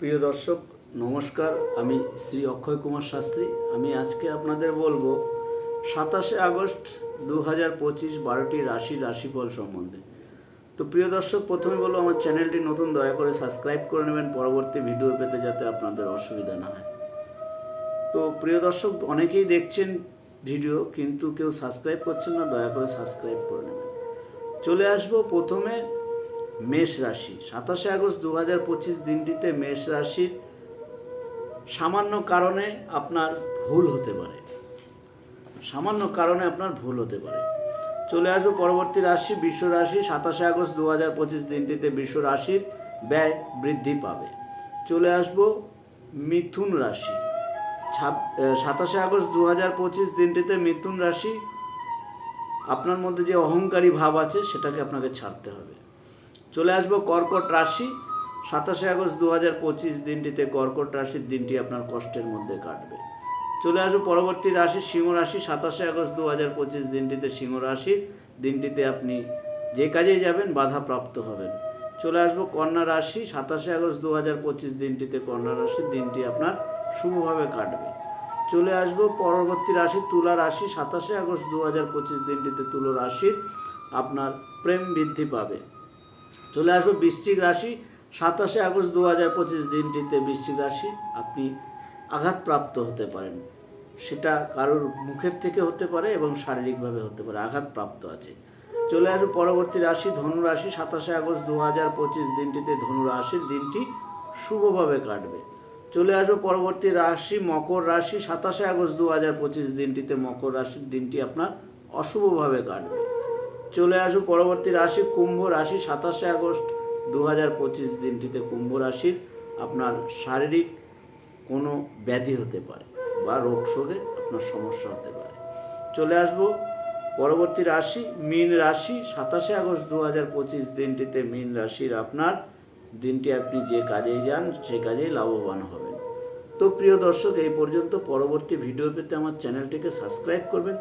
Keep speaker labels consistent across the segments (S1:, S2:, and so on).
S1: প্রিয় দর্শক, নমস্কার। আমি শ্রী অক্ষয় কুমার শাস্ত্রী। আমি আজকে আপনাদের বলব, সাতাশে আগস্ট দু হাজার পঁচিশ বারোটি রাশি রাশিফল সম্বন্ধে। তো প্রিয় দর্শক, প্রথমে বলব আমার চ্যানেলটি নতুন, দয়া করে সাবস্ক্রাইব করে নেবেন। পরবর্তী ভিডিও পেতে যাতে আপনাদের অসুবিধা না হয়। তো প্রিয় দর্শক, অনেকেই দেখছেন ভিডিও, কিন্তু কেউ সাবস্ক্রাইব করছেন না, দয়া করে সাবস্ক্রাইব করে নেবেন। চলে আসব প্রথমে মেষ রাশি। সাতাশে আগস্ট দু হাজার পঁচিশ দিনটিতে মেষ রাশির সামান্য কারণে আপনার ভুল হতে পারে। সামান্য কারণে আপনার ভুল হতে পারে। চলে আসব পরবর্তী রাশি, বিশ্ব রাশি। সাতাশে আগস্ট দু হাজার পঁচিশ দিনটিতে বিশ্ব রাশির ব্যয় বৃদ্ধি পাবে। চলে আসব মিথুন রাশি। সাতাশে আগস্ট দু হাজার পঁচিশ দিনটিতে মিথুন রাশি, আপনার মধ্যে যে অহংকারী ভাব আছে, সেটাকে আপনাকে ছাড়তে হবে। চলে আসব কর্কট রাশি। সাতাশে আগস্ট দু হাজার পঁচিশ দিনটিতে কর্কট রাশির দিনটি আপনার কষ্টের মধ্যে কাটবে। চলে আসব পরবর্তী রাশি, সিংহ রাশি। সাতাশে আগস্ট দু হাজার পঁচিশ দিনটিতে সিংহ রাশির দিনটিতে আপনি যে কাজেই যাবেন বাধা প্রাপ্ত হবেন। চলে আসব কন্যা রাশি। সাতাশে আগস্ট দু হাজার পঁচিশ দিনটিতে কন্যা রাশির দিনটি আপনার শুভভাবে কাটবে। চলে আসব পরবর্তী রাশি, তুলা রাশি। সাতাশে আগস্ট দু হাজার পঁচিশ দিনটিতে তুলো রাশির আপনার প্রেম বৃদ্ধি পাবে। চলে আসব বৃশ্চিক রাশি। সাতাশে আগস্ট দু হাজার পঁচিশ দিনটিতে বৃশ্চিক রাশি, আপনি আঘাতপ্রাপ্ত হতে পারেন। সেটা কারোর মুখের থেকে হতে পারে এবং শারীরিকভাবে হতে পারে, আঘাতপ্রাপ্ত আছে। চলে আসব পরবর্তী রাশি, ধনু রাশি। সাতাশে আগস্ট দু হাজার পঁচিশ দিনটিতে ধনু রাশির দিনটি শুভভাবে কাটবে। চলে আসব পরবর্তী রাশি, মকর রাশি। সাতাশে আগস্ট দু হাজার পঁচিশ দিনটিতে মকর রাশির দিনটি আপনার অশুভভাবে কাটবে। চলে আসব পরবর্তী রাশি, কুম্ভ রাশি, সাতাশে আগস্ট দু হাজার পঁচিশ দিনটিতে কুম্ভ রাশির আপনার শারীরিক কোনো ব্যাধি হতে পারে বা রোগ শোকে আপনার সমস্যা হতে পারে। চলে আসব পরবর্তী রাশি, মীন রাশি, সাতাশে আগস্ট দু হাজার পঁচিশ দিনটিতে মীন রাশির আপনার দিনটি আপনি যে কাজেই যান সে কাজেই লাভবান হবেন। তো প্রিয় দর্শক, এই পর্যন্ত। পরবর্তী ভিডিও পেতে আমার চ্যানেলটিকে সাবস্ক্রাইব করবেন।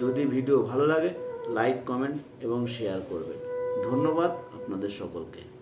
S1: যদি ভিডিও ভালো লাগে লাইক কমেন্ট এবং শেয়ার করবেন। ধন্যবাদ আপনাদের সকলকে।